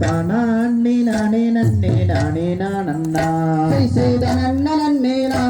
தானே நானே நன்னே நானே நான் அண்ணா செய்த நன்ன நன்னே நான்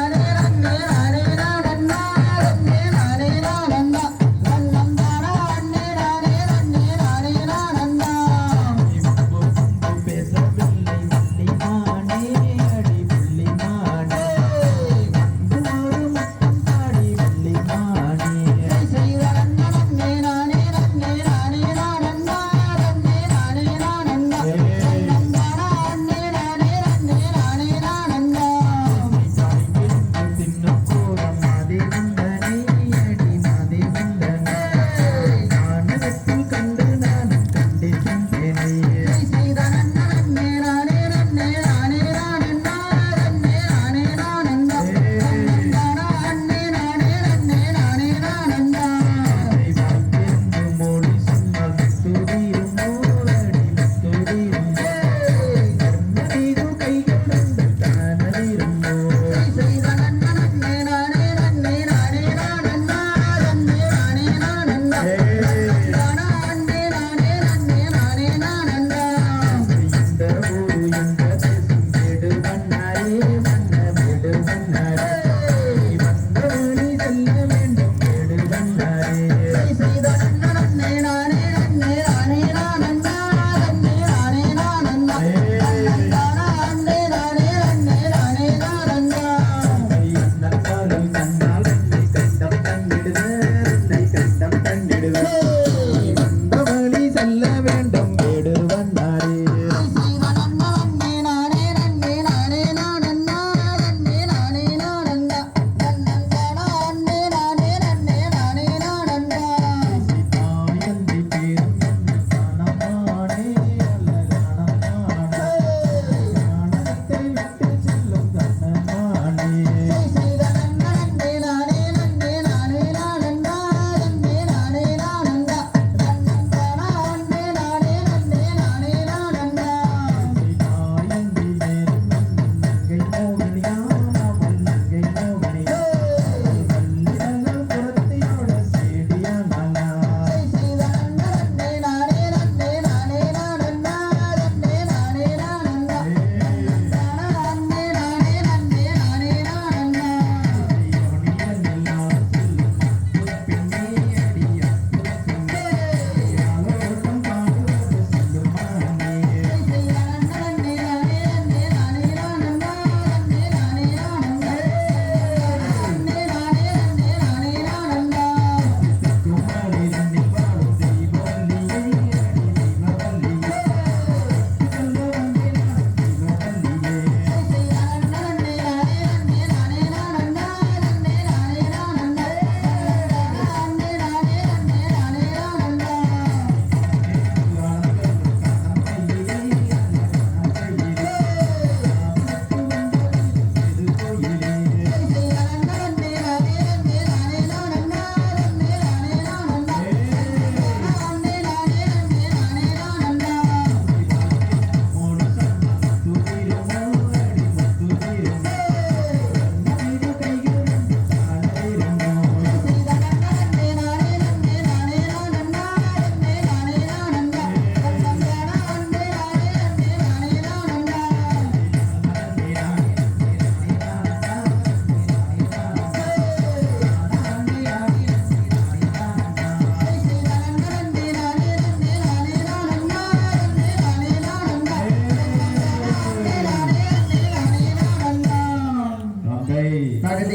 Amen.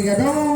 Obrigadão!